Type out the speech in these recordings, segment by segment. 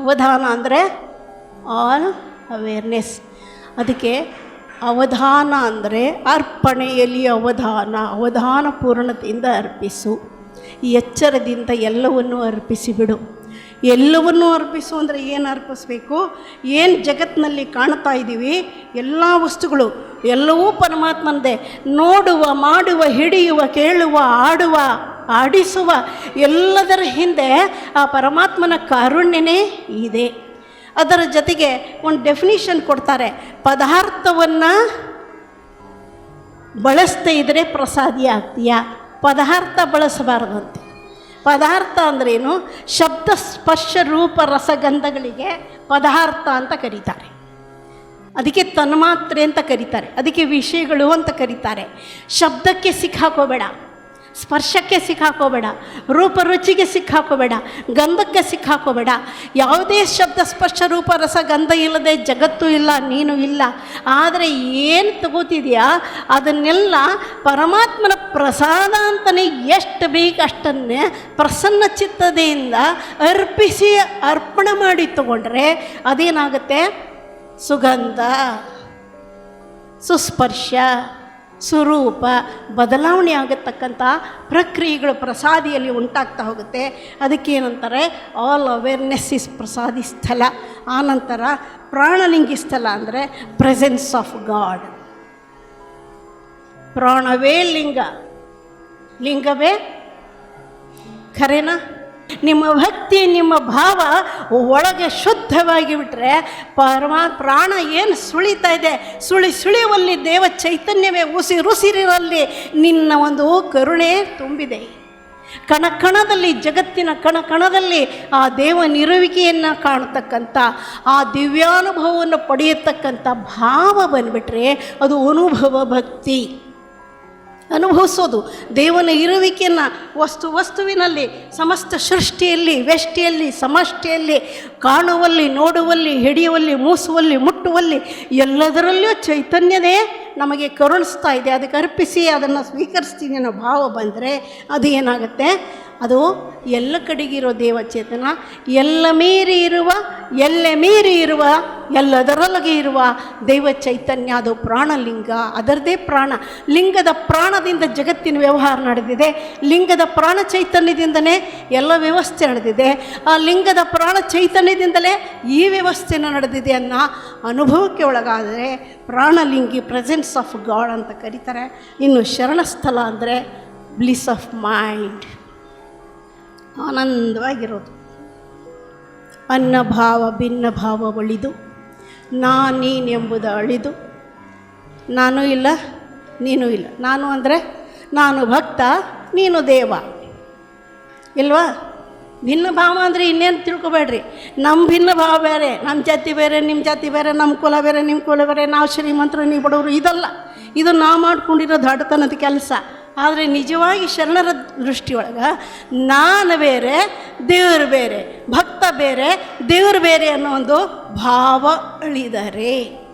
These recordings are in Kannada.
ಅವಧಾನ ಅಂದರೆ ಆಲ್ ಅವೇರ್ನೆಸ್ ಅದಕ್ಕೆ ಅವಧಾನ ಅಂದರೆ ಅರ್ಪಣೆಯಲ್ಲಿ ಅವಧಾನ ಅವಧಾನ ಪೂರ್ಣತೆಯಿಂದ ಅರ್ಪಿಸು. ಎಚ್ಚರದಿಂದ ಎಲ್ಲವನ್ನೂ ಅರ್ಪಿಸಿಬಿಡು ಎಲ್ಲವನ್ನೂ ಅರ್ಪಿಸು ಅಂದರೆ ಏನು ಅರ್ಪಿಸ್ಬೇಕು? ಏನು ಜಗತ್ತಿನಲ್ಲಿ ಕಾಣ್ತಾ ಇದ್ದೀವಿ ಎಲ್ಲ ವಸ್ತುಗಳು, ಎಲ್ಲವೂ ಪರಮಾತ್ಮಂದೇ ನೋಡುವ, ಮಾಡುವ, ಹಿಡಿಯುವ, ಕೇಳುವ, ಆಡುವ ಆಡಿಸುವ ಎಲ್ಲದರ ಹಿಂದೆ ಆ ಪರಮಾತ್ಮನ ಕಾರುಣ್ಯನೇ ಇದೆ. ಅದರ ಜೊತೆಗೆ ಒಂದು ಡೆಫಿನಿಷನ್ ಕೊಡ್ತಾರೆ. ಪದಾರ್ಥವನ್ನು ಬಳಸ್ತಾ ಇದ್ದರೆ ಪ್ರಸಾದಿ ಆಗ್ತೀಯಾ. ಪದಾರ್ಥ ಬಳಸಬಾರ್ದಂತೆ. ಪದಾರ್ಥ ಅಂದ್ರೇನು? ಶಬ್ದ ಸ್ಪರ್ಶ ರೂಪ ರಸಗಂಧಗಳಿಗೆ ಪದಾರ್ಥ ಅಂತ ಕರೀತಾರೆ. ಅದಕ್ಕೆ ತನ್ಮಾತ್ರೆ ಅಂತ ಕರೀತಾರೆ. ಅದಕ್ಕೆ ವಿಷಯಗಳು ಅಂತ ಕರೀತಾರೆ. ಶಬ್ದಕ್ಕೆ ಸಿಕ್ಕಾಕೋಬೇಡ. ಸ್ಪರ್ಶಕ್ಕೆ ಸಿಕ್ಕಾಕೋಬೇಡ, ರೂಪ ರುಚಿಗೆ ಸಿಕ್ಕಾಕೋಬೇಡ, ಗಂಧಕ್ಕೆ ಸಿಕ್ಕಾಕೋಬೇಡ. ಯಾವುದೇ ಶಬ್ದ, ಸ್ಪರ್ಶ, ರೂಪ, ರಸ, ಗಂಧ ಇಲ್ಲದೆ ಜಗತ್ತು ಇಲ್ಲ, ನೀನು ಇಲ್ಲ. ಆದರೆ ಏನು ತಗೋತಿದೆಯಾ? ಅದನ್ನೆಲ್ಲ ಪರಮಾತ್ಮನ ಪ್ರಸಾದ ಅಂತಲೇ ಎಷ್ಟು ಬೇಕು ಅಷ್ಟನ್ನೇ ಪ್ರಸನ್ನ ಚಿತ್ತದೆಯಿಂದ ಅರ್ಪಿಸಿ ಅರ್ಪಣೆ ಮಾಡಿ ತಗೊಂಡ್ರೆ ಅದೇನಾಗುತ್ತೆ? ಸುಗಂಧ, ಸುಸ್ಪರ್ಶ. ಸ್ವರೂಪ, ಬದಲಾವಣೆ ಆಗತಕ್ಕಂಥ ಪ್ರಕ್ರಿಯೆಗಳು ಪ್ರಸಾದಿಯಲ್ಲಿ ಉಂಟಾಗ್ತಾ ಹೋಗುತ್ತೆ. ಅದಕ್ಕೇನಂತಾರೆ? ಆಲ್ ಅವೇರ್ನೆಸ್ ಇಸ್ ಪ್ರಸಾದಿ ಸ್ಥಳ. ಆನಂತರ ಪ್ರಾಣಲಿಂಗಿ ಸ್ಥಳ ಅಂದರೆ ಪ್ರೆಸೆನ್ಸ್ ಆಫ್ ಗಾಡ್ ಪ್ರಾಣವೇ ಲಿಂಗ. ಲಿಂಗವೇ ಖರೇನಾ? ನಿಮ್ಮ ಭಕ್ತಿ, ನಿಮ್ಮ ಭಾವ ಒಳಗೆ ಶುದ್ಧವಾಗಿ ಬಿಟ್ಟರೆ ಪರಮಾ, ಪ್ರಾಣ ಏನು ಸುಳಿತಾ ಇದೆ? ಸುಳಿ ಸುಳಿಯುವಲ್ಲಿ ದೇವ ಚೈತನ್ಯವೇ ಉಸಿರುಸಿರಿನಲ್ಲಿ ನಿನ್ನ ಒಂದು ಕರುಣೆ ತುಂಬಿದೆ. ಕಣಕಣದಲ್ಲಿ, ಜಗತ್ತಿನ ಕಣಕಣದಲ್ಲಿ ಆ ದೇವನಿರುವಿಕೆಯನ್ನು ಕಾಣತಕ್ಕಂಥ, ಆ ದಿವ್ಯಾನುಭವವನ್ನು ಪಡೆಯತಕ್ಕಂಥ ಭಾವ ಬಂದುಬಿಟ್ರೆ ಅದು ಅನುಭವ ಭಕ್ತಿ. ಅನುಭವಿಸೋದು. ದೇವನ ಇರುವಿಕೆಯನ್ನು ವಸ್ತು, ವಸ್ತುವಿನಲ್ಲಿ, ಸಮಸ್ತ ಸೃಷ್ಟಿಯಲ್ಲಿ, ವ್ಯಷ್ಟಿಯಲ್ಲಿ, ಸಮಷ್ಟಿಯಲ್ಲಿ, ಕಾಣುವಲ್ಲಿ, ನೋಡುವಲ್ಲಿ, ಹಿಡಿಯುವಲ್ಲಿ, ಮೂಸುವಲ್ಲಿ, ಮುಟ್ಟುವಲ್ಲಿ ಎಲ್ಲದರಲ್ಲಿಯೂ ಚೈತನ್ಯದೇ ನಮಗೆ ಕರುಣಿಸ್ತಾ ಇದೆ, ಅದಕ್ಕೆ ಅರ್ಪಿಸಿ, ಅದನ್ನು ಸ್ವೀಕರಿಸ್ತೀನಿ ಅನ್ನೋ ಭಾವ ಬಂದರೆ ಅದು ಏನಾಗುತ್ತೆ? ಅದು ಎಲ್ಲ ಕಡೆಗಿರೋ ದೇವಚೇತನ ಎಲ್ಲ ಮೀರಿ ಇರುವ, ಎಲ್ಲೆ ಮೀರಿ ಇರುವ, ಎಲ್ಲದರೊಳಗೆ ಇರುವ ದೈವ ಚೈತನ್ಯ, ಅದು ಪ್ರಾಣಲಿಂಗ ಅದರದೇ ಪ್ರಾಣ. ಲಿಂಗದ ಪ್ರಾಣದಿಂದ ಜಗತ್ತಿನ ವ್ಯವಹಾರ ನಡೆದಿದೆ. ಲಿಂಗದ ಪ್ರಾಣ ಚೈತನ್ಯದಿಂದಲೇ ಎಲ್ಲ ವ್ಯವಸ್ಥೆ ನಡೆದಿದೆ. ಆ ಲಿಂಗದ ಪ್ರಾಣ ಚೈತನ್ಯದಿಂದಲೇ ಈ ವ್ಯವಸ್ಥೆನ ನಡೆದಿದೆ ಅನ್ನೋ ಅನುಭವಕ್ಕೆ ಒಳಗಾದರೆ ಪ್ರಾಣಲಿಂಗಿ ಪ್ರೆಸೆನ್ಸ್ ಆಫ್ ಗಾಡ್ ಅಂತ ಕರೀತಾರೆ. ಇನ್ನು ಶರಣಸ್ಥಳ ಅಂದರೆ ಬ್ಲಿಸ್ ಆಫ್ ಮೈಂಡ್ ಆನಂದವಾಗಿರೋದು. ಅನ್ನಭಾವ ಭಿನ್ನ ಭಾವ ಒಳಿದು ನಾ ನೀನೆಂಬುದು ಅಳಿದು. ನಾನು ಇಲ್ಲ, ನೀನು ಇಲ್ಲ. ನಾನು ಅಂದರೆ, ನಾನು ಭಕ್ತ, ನೀನು ದೇವ. ಇಲ್ವಾ? ಭಿನ್ನ ಭಾವ ಅಂದರೆ ಇನ್ನೇನು ತಿಳ್ಕೊಬೇಡ್ರಿ. ನಮ್ಮ ಭಿನ್ನ ಭಾವ ಬೇರೆ ನಮ್ಮ ಜಾತಿ ಬೇರೆ ನಿಮ್ಮ ಜಾತಿ ಬೇರೆ ನಮ್ಮ ಕುಲ ಬೇರೆ ನಿಮ್ಮ ಕುಲ ಬೇರೆ, ನಾವು ಶ್ರೀಮಂತರು, ನೀವು ಬಡವರು, ಇದಲ್ಲ. ಇದು ನಾವು ಮಾಡ್ಕೊಂಡಿರೋ ದೊಡ್ಡತನದ ಕೆಲಸ. ಆದರೆ ನಿಜವಾಗಿ ಶರಣರ ದೃಷ್ಟಿಯೊಳಗೆ ನಾನು ಬೇರೆ, ದೇವರು ಬೇರೆ, ಭಕ್ತ ಬೇರೆ, ದೇವರು ಬೇರೆ ಅನ್ನೋ ಒಂದು ಭಾವ ಅಳಿದರೆ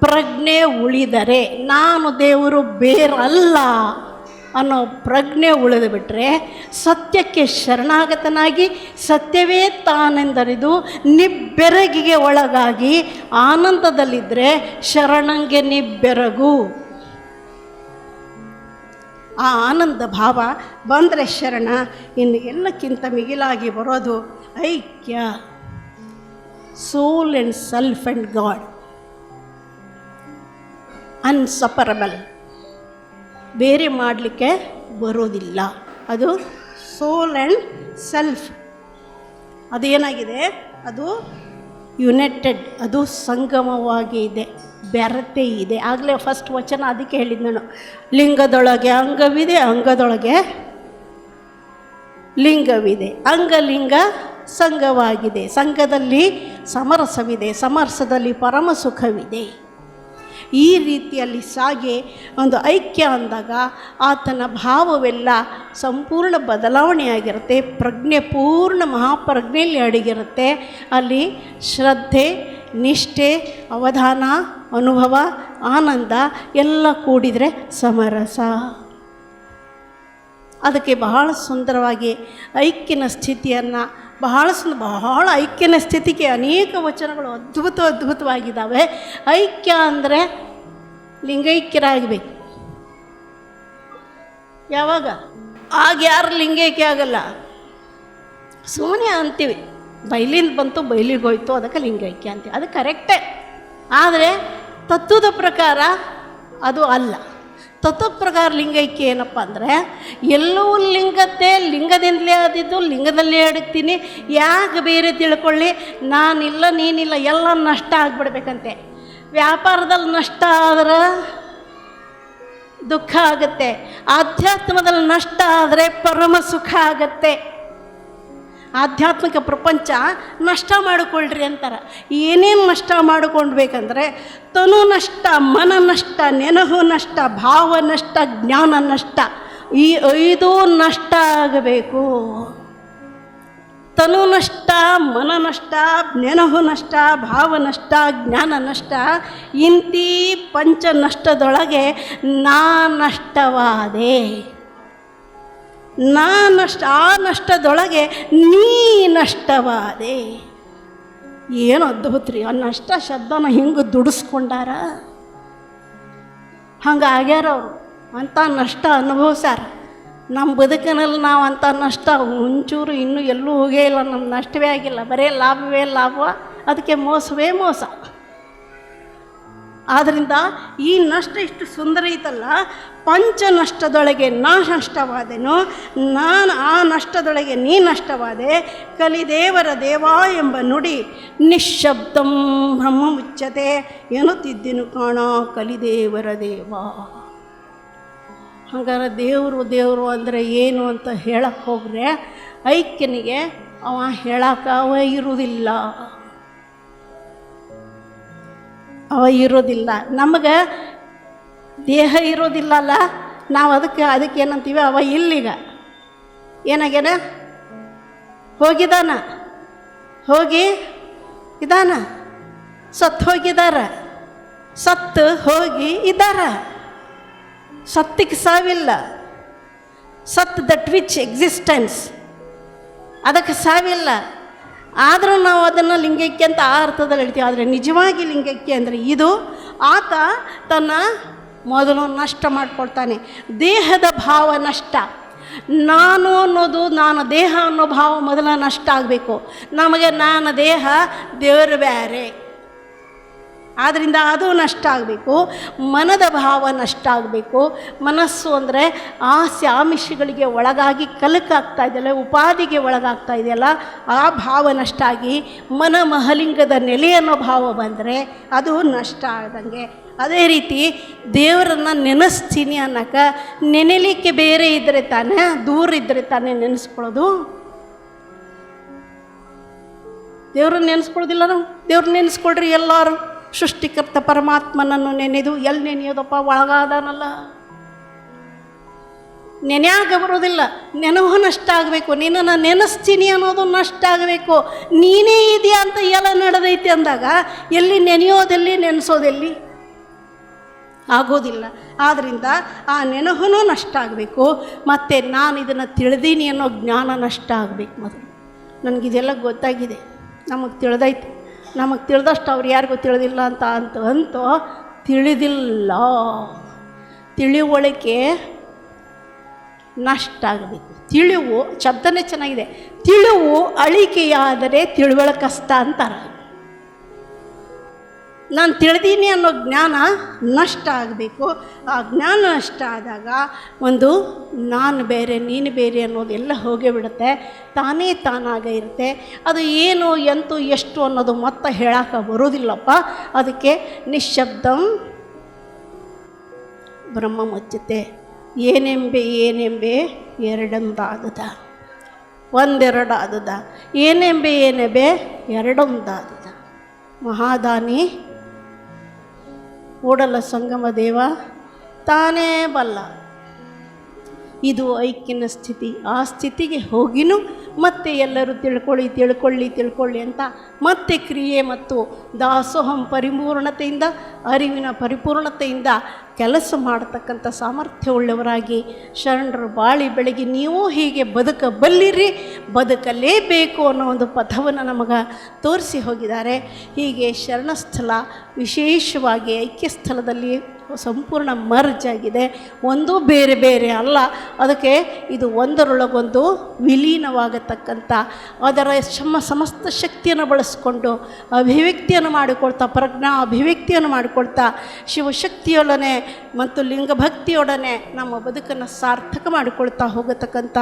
ಪ್ರಜ್ಞೆ ಉಳಿದರೆ ನಾನು ದೇವರು ಬೇರಲ್ಲ. ಅನ್ನೋ ಪ್ರಜ್ಞೆ ಉಳಿದು ಬಿಟ್ಟರೆ ಸತ್ಯಕ್ಕೆ ಶರಣಾಗತನಾಗಿ ಸತ್ಯವೇ ತಾನೆಂದರಿದು ನಿಬ್ಬೆರಗಿಗೆ ಒಳಗಾಗಿ ಆನಂದದಲ್ಲಿದ್ದರೆ ಶರಣಂಗೆ ನಿಬ್ಬೆರಗು. ಆ ಆನಂದ ಭಾವ ಬಂದರೆ ಶರಣ, ಇನ್ನು ಎಲ್ಲಕ್ಕಿಂತ ಮಿಗಿಲಾಗಿ ಬರೋದು ಐಕ್ಯ soul and self and god inseparable ಬೇರೆ ಮಾಡಲಿಕ್ಕೆ ಬರೋದಿಲ್ಲ. ಅದು ಸೋಲ್ ಆ್ಯಂಡ್ ಸೆಲ್ಫ್ ಅದೇನಾಗಿದೆ? ಅದು ಯುನೈಟೆಡ್ ಅದು ಸಂಗಮವಾಗಿ ಇದೆ, ಬೆರತೆ ಇದೆ. ಆಗಲೇ ಫಸ್ಟ್ ವಚನ ಅದಕ್ಕೆ ಹೇಳಿದ್ದು ನಾನು. ಲಿಂಗದೊಳಗೆ ಅಂಗವಿದೆ, ಅಂಗದೊಳಗೆ ಲಿಂಗವಿದೆ. ಅಂಗಲಿಂಗ ಸಂಘವಾಗಿದೆ ಸಂಘದಲ್ಲಿ ಸಮರಸವಿದೆ, ಸಮರಸದಲ್ಲಿ ಪರಮ ಸುಖವಿದೆ ಈ ರೀತಿಯಲ್ಲಿ ಸಾಗಿ ಒಂದು ಐಕ್ಯ ಅಂದಾಗ ಆತನ ಭಾವವೆಲ್ಲ ಸಂಪೂರ್ಣ ಬದಲಾವಣೆಯಾಗಿರುತ್ತೆ. ಪ್ರಜ್ಞೆ ಪೂರ್ಣ ಮಹಾಪ್ರಜ್ಞೆಯಲ್ಲಿ ಅಡಗಿರುತ್ತೆ. ಅಲ್ಲಿ ಶ್ರದ್ಧೆ, ನಿಷ್ಠೆ, ಅವಧಾನ, ಅನುಭವ, ಆನಂದ ಎಲ್ಲ ಕೂಡಿದರೆ ಸಮರಸ. ಅದಕ್ಕೆ ಬಹಳ ಸುಂದರವಾಗಿ ಐಕ್ಯನ ಸ್ಥಿತಿಯನ್ನು, ಬಹಳ ಸುಂದ, ಬಹಳ ಐಕ್ಯನ ಸ್ಥಿತಿಗೆ ಅನೇಕ ವಚನಗಳು ಅದ್ಭುತ, ಅದ್ಭುತವಾಗಿದ್ದಾವೆ. ಐಕ್ಯ ಅಂದರೆ ಲಿಂಗೈಕ್ಯರಾಗಬೇಕು. ಯಾವಾಗ? ಆಗ ಯಾರು ಲಿಂಗೈಕ್ಯ ಆಗಲ್ಲ? ಸುಮ್ಮನೆ ಅಂತೀವಿ. ಬೈಲಿಂದ ಬಂತು, ಬೈಲಿಗೆ ಹೋಯ್ತು, ಅದಕ್ಕೆ ಲಿಂಗೈಕ್ಯ ಅಂತೀವಿ. ಅದು ಕರೆಕ್ಟೇ. ಆದರೆ, ತತ್ವದ ಪ್ರಕಾರ ಅದು ಅಲ್ಲ. ತತ್ವ ಪ್ರಕಾರ ಲಿಂಗೈಕ್ಯ ಏನಪ್ಪ ಅಂದರೆ, ಎಲ್ಲವೂ ಲಿಂಗತೆ ಲಿಂಗದಿಂದಲೇ ಆದಿದ್ದು, ಲಿಂಗದಲ್ಲೇ ಅಡಗ್ತೀನಿ. ಯಾಕೆ ಬೇರೆ ತಿಳ್ಕೊಳ್ಳಿ? ನಾನಿಲ್ಲ, ನೀನಿಲ್ಲ, ಎಲ್ಲ ನಷ್ಟ ಆಗಿಬಿಡ್ಬೇಕಂತೆ. ವ್ಯಾಪಾರದಲ್ಲಿ ನಷ್ಟ ಆದ್ರೆ ದುಃಖ ಆಗುತ್ತೆ. ಆಧ್ಯಾತ್ಮದಲ್ಲಿ ನಷ್ಟ ಆದರೆ ಪರಮ ಸುಖ ಆಗತ್ತೆ. ಆಧ್ಯಾತ್ಮಿಕ ಪ್ರಪಂಚ ನಷ್ಟ ಮಾಡಿಕೊಳ್ಳ್ರಿ ಅಂತಾರೆ. ಏನೇನು ನಷ್ಟ ಮಾಡಿಕೊಂಡ್ಬೇಕಂದ್ರೆ ತನು ನಷ್ಟ, ಮನ ನಷ್ಟ, ನೆನಹು ನಷ್ಟ, ಭಾವ ನಷ್ಟ, ಜ್ಞಾನ ನಷ್ಟ ಈ ಐದೂ ನಷ್ಟ ಆಗಬೇಕು. ತನು ನಷ್ಟ, ಮನ ನಷ್ಟ, ನೆನಹು ನಷ್ಟ, ಭಾವ ನಷ್ಟ, ಜ್ಞಾನ ನಷ್ಟ, ಇಂತಿ ಪಂಚ ನಷ್ಟದೊಳಗೆ ನಾ ನಷ್ಟವಾದೆ. ನಾ ನಷ್ಟ, ಆ ನಷ್ಟದೊಳಗೆ ನೀ ನಷ್ಟವಾದೆ. ಏನು ಅದ್ಭುತ ರೀ ಆ ನಷ್ಟ ಶಬ್ದನ ಹಿಂಗೆ ದುಡಿಸ್ಕೊಂಡಾರ? ಹಂಗೆ ಆಗ್ಯಾರ ಅಂಥ ನಷ್ಟ ಅನುಭವಿಸ್ಯಾರ. ನಮ್ಮ ಬದುಕಿನಲ್ಲಿ ನಾವು ಅಂಥ ನಷ್ಟ, ಒಂಚೂರು ಇನ್ನೂ ಎಲ್ಲೂ ಹೋಗೇ ಇಲ್ಲ ನಮ್ಮ ನಷ್ಟವೇ ಆಗಿಲ್ಲ, ಬರೀ ಲಾಭವೇ ಲಾಭ, ಅದಕ್ಕೆ ಮೋಸವೇ ಮೋಸ. ಆದ್ದರಿಂದ ಈ ನಷ್ಟ ಇಷ್ಟು ಸುಂದರ ಐತಲ್ಲ, ಪಂಚ ನಷ್ಟದೊಳಗೆ ನಾ ನಷ್ಟವಾದೆನು, ನಾನು ಆ ನಷ್ಟದೊಳಗೆ ನೀ ನಷ್ಟವಾದೆ, ಕಲಿದೇವರ ದೇವ ಎಂಬ ನುಡಿ ನಿಶ್ಶಬ್ದಂ ಬ್ರಹ್ಮ ಮುಚ್ಚತೆ ಎನ್ನುತ್ತಿದ್ದೆನು ಕಾಣ ಕಲಿದೇವರ ದೇವ. ಹಂಗಾರೆ ದೇವರು ದೇವರು ಅಂದರೆ ಏನು ಅಂತ ಹೇಳಕ್ಕೆ ಹೋಗ್ರೆ ಐಕ್ಯನಿಗೆ ಅವ ಹೇಳಕ್ಕೆ ಅವ ಇರುವುದಿಲ್ಲ. ಅವ ಇರೋದಿಲ್ಲ ನಮಗೆ ದೇಹ ಇರೋದಿಲ್ಲಲ್ಲ ನಾವು ಅದಕ್ಕೆ ಅದಕ್ಕೆ ಏನಂತೀವಿ? ಅವ ಇಲ್ಲಿಗ. ಏನಾಗ್ಯಾನ? ಹೋಗಿದಾನ. ಹೋಗಿ ಇದಾನ. ಸತ್ತು ಹೋಗಿದಾರ. ಸತ್ತು ಹೋಗಿ ಇದ್ದಾರ ಸತ್ತಿಗೆ ಸಾವಿಲ್ಲ. ಸತ್ ದಟ್ ವಿಚ್ ಎಕ್ಸಿಸ್ಟೆನ್ಸ್. ಅದಕ್ಕೆ ಸಾವಿಲ್ಲ. ಆದರೂ ನಾವು ಅದನ್ನು ಲಿಂಗೈಕ್ಯ ಅಂತ ಆ ಅರ್ಥದಲ್ಲಿ ಹೇಳ್ತೀವಿ. ಆದರೆ ನಿಜವಾಗಿ ಲಿಂಗೈಕ್ಯ ಅಂದರೆ ಇದು ಆತ ತನ್ನ ಮೊದಲು ನಷ್ಟ ಮಾಡಿಕೊಡ್ತಾನೆ. ದೇಹದ ಭಾವ ನಷ್ಟ. ನಾನು ಅನ್ನೋದು ನಾನು ದೇಹ ಅನ್ನೋ ಭಾವ ಮೊದಲ ನಷ್ಟ ಆಗಬೇಕು. ನಮಗೆ ನಾನು ದೇಹ ದೇವರು ಬೇರೆ. ಆದ್ದರಿಂದ ಅದು ನಷ್ಟ ಆಗಬೇಕು, ಮನದ ಭಾವ ನಷ್ಟ ಆಗಬೇಕು. ಮನಸ್ಸು ಅಂದರೆ ಆಸೆ ಆಮಿಷಗಳಿಗೆ ಒಳಗಾಗಿ ಕಲಕಾಗ್ತಾ ಇದೆಯಲ್ಲ, ಉಪಾಧಿಗೆ ಒಳಗಾಗ್ತಾ ಇದೆಯಲ್ಲ, ಆ ಭಾವ ನಷ್ಟ ಆಗಿ ಮನ ಮಹಲಿಂಗದ ನೆಲೆ ಅನ್ನೋ ಭಾವ ಬಂದರೆ ಅದು ನಷ್ಟ ಆದಂಗೆ. ಅದೇ ರೀತಿ ದೇವರನ್ನು ನೆನೆಸ್ತೀನಿ ಅನ್ನೋಕೆ, ನೆನೆಲಿಕ್ಕೆ ಬೇರೆ ಇದ್ದರೆ ತಾನೇ, ದೂರ ಇದ್ದರೆ ತಾನೇ ನೆನೆಸ್ಕೊಳ್ಳೋದು? ದೇವ್ರನ್ನ ನೆನೆಸ್ಕೊಳ್ಳೋದಿಲ್ಲ ನಾವು? ದೇವ್ರನ್ನ ನೆನೆಸ್ಕೊಳ್ರಿ ಎಲ್ಲರೂ. ಸೃಷ್ಟಿಕರ್ತ ಪರಮಾತ್ಮನನ್ನು ನೆನೆದು ಎಲ್ಲಿ ನೆನೆಯೋದಪ್ಪ? ಒಳಗಾದನಲ್ಲ. ನೆನೆಯಾಗ ಬರೋದಿಲ್ಲ ನೆನವು ನಷ್ಟ ಆಗಬೇಕು. ನಿನ್ನನ್ನು ನೆನೆಸ್ತೀನಿ ಅನ್ನೋದು ನಷ್ಟ ಆಗಬೇಕು. ನೀನೇ ಇದೆಯಾ ಅಂತ ಎಲ್ಲ ನಡೆದೈತಿ ಅಂದಾಗ, ಎಲ್ಲಿ ನೆನೆಯೋದೆಲ್ಲಿ, ನೆನೆಸೋದೆಲ್ಲಿ? ಆಗೋದಿಲ್ಲ. ಆದ್ದರಿಂದ ಆ ನೆನಹೂ ನಷ್ಟ ಆಗಬೇಕು. ಮತ್ತು ನಾನು ಇದನ್ನು ತಿಳಿದೀನಿ ಅನ್ನೋ ಜ್ಞಾನ ನಷ್ಟ ಆಗಬೇಕು ಮೊದಲು. ನನಗಿದೆಲ್ಲ ಗೊತ್ತಾಗಿದೆ. ನಮಗೆ ತಿಳಿದೈತೆ. ನಮಗೆ ತಿಳಿದಷ್ಟು ಅವ್ರು ಯಾರಿಗೂ ತಿಳಿದಿಲ್ಲ ಅಂತ ಅಂತ ಅಂತೂ ತಿಳಿದಿಲ್ಲ. ತಿಳಿವಳಿಕೆ ನಷ್ಟ ಆಗಬೇಕು. ತಿಳಿವು, ಶಬ್ದನೇ ಚೆನ್ನಾಗಿದೆ. ತಿಳಿವು ಅಳಿಕೆಯಾದರೆ ತಿಳುವಳಕಸ್ತ ಅಂತಾರೆ. ನಾನು ತಿಳಿದೀನಿ ಅನ್ನೋ ಜ್ಞಾನ ನಷ್ಟ ಆಗಬೇಕು. ಆ ಜ್ಞಾನ ನಷ್ಟ ಆದಾಗ ಒಂದು ನಾನು ಬೇರೆ, ನೀನು ಬೇರೆ ಅನ್ನೋದೆಲ್ಲ ಹೋಗೇ ಬಿಡುತ್ತೆ. ತಾನೇ ತಾನಾಗ ಇರುತ್ತೆ. ಅದು ಏನು, ಎಂತು, ಎಷ್ಟು ಅನ್ನೋದು ಮತ್ತೆ ಹೇಳಕ್ಕೆ ಬರೋದಿಲ್ಲಪ್ಪ. ಅದಕ್ಕೆ ನಿಶ್ಶಬ್ದಂ ಬ್ರಹ್ಮ ಮುಚ್ಚುತ್ತೆ ಏನೆಂಬೆ ಏನೆಂಬೆ ಎರಡೊಂದಾದುದ. ಒಂದೆರಡಾದದ. ಏನೆಂಬೆ ಏನೆಂಬೆ ಎರಡೊಂದಾದುದ. ಮಹಾದಾನಿ ಕೂಡಲ ಸಂಗಮ ದೇವ, ತಾನೇ ಬಲ್ಲ. ಇದು ಐಕ್ಯನ ಸ್ಥಿತಿ. ಆ ಸ್ಥಿತಿಗೆ ಹೋಗಿನೂ, ಮತ್ತೆ ಎಲ್ಲರೂ ತಿಳ್ಕೊಳ್ಳಿ ತಿಳ್ಕೊಳ್ಳಿ ತಿಳ್ಕೊಳ್ಳಿ ಅಂತ ಮತ್ತೆ ಕ್ರಿಯೆ ಮತ್ತು ದಾಸೋಹಂ ಪರಿಪೂರ್ಣತೆಯಿಂದ, ಅರಿವಿನ ಪರಿಪೂರ್ಣತೆಯಿಂದ ಕೆಲಸ ಮಾಡತಕ್ಕಂಥ ಸಾಮರ್ಥ್ಯವುಳ್ಳವರಾಗಿ ಶರಣರು ಬಾಳಿ ಬೆಳಗಿ, ನೀವು ಹೀಗೆ ಬದುಕಬಲ್ಲಿರಿ ಬದುಕಲೇಬೇಕು ಅನ್ನೋ ಒಂದು ಪಥವನ್ನು ನಮಗೆ ತೋರಿಸಿ ಹೋಗಿದ್ದಾರೆ. ಹೀಗೆ ಶರಣಸ್ಥಳ ವಿಶೇಷವಾಗಿ ಐಕ್ಯ ಸ್ಥಳದಲ್ಲಿ ಸಂಪೂರ್ಣ ಮರ್ಜ್ ಆಗಿದೆ. ಒಂದು ಬೇರೆ ಬೇರೆ ಅಲ್ಲ. ಅದಕ್ಕೆ ಇದು ಒಂದರೊಳಗೊಂದು ವಿಲೀನವಾಗತಕ್ಕಂಥ, ಅದರ ಶಮ ಸಮಸ್ತ ಶಕ್ತಿಯನ್ನು ಬಳಸಿಕೊಂಡು ಅಭಿವ್ಯಕ್ತಿಯನ್ನು ಮಾಡಿಕೊಳ್ತಾ, ಪ್ರಜ್ಞಾ ಅಭಿವ್ಯಕ್ತಿಯನ್ನು ಮಾಡಿಕೊಳ್ತಾ, ಶಿವಶಕ್ತಿಯೊಡನೆ ಮತ್ತು ಲಿಂಗಭಕ್ತಿಯೊಡನೆ ನಮ್ಮ ಬದುಕನ್ನು ಸಾರ್ಥಕ ಮಾಡಿಕೊಳ್ತಾ ಹೋಗತಕ್ಕಂಥ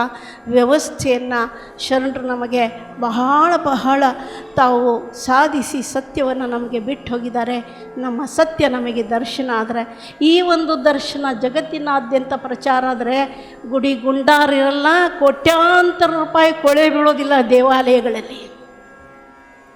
ವ್ಯವಸ್ಥೆಯನ್ನು ಶರಣರು ನಮಗೆ ಬಹಳ ಬಹಳ ತಾವು ಸಾಧಿಸಿ ಸತ್ಯವನ್ನು ನಮಗೆ ಬಿಟ್ಟು ಹೋಗಿದ್ದಾರೆ. ನಮ್ಮ ಸತ್ಯ ನಮಗೆ ದರ್ಶನ ಆದರೆ ಈ ಒಂದು ದರ್ಶನ ಜಗತ್ತಿನಾದ್ಯಂತ ಪ್ರಚಾರ ಆದರೆ ಗುಡಿ ಗುಂಡಾರಿರಲ್ಲ ಕೋಟ್ಯಾಂತರ ರೂಪಾಯಿ ಕೊಳೆ ಬೀಳೋದಿಲ್ಲ ದೇವಾಲಯಗಳಲ್ಲಿ.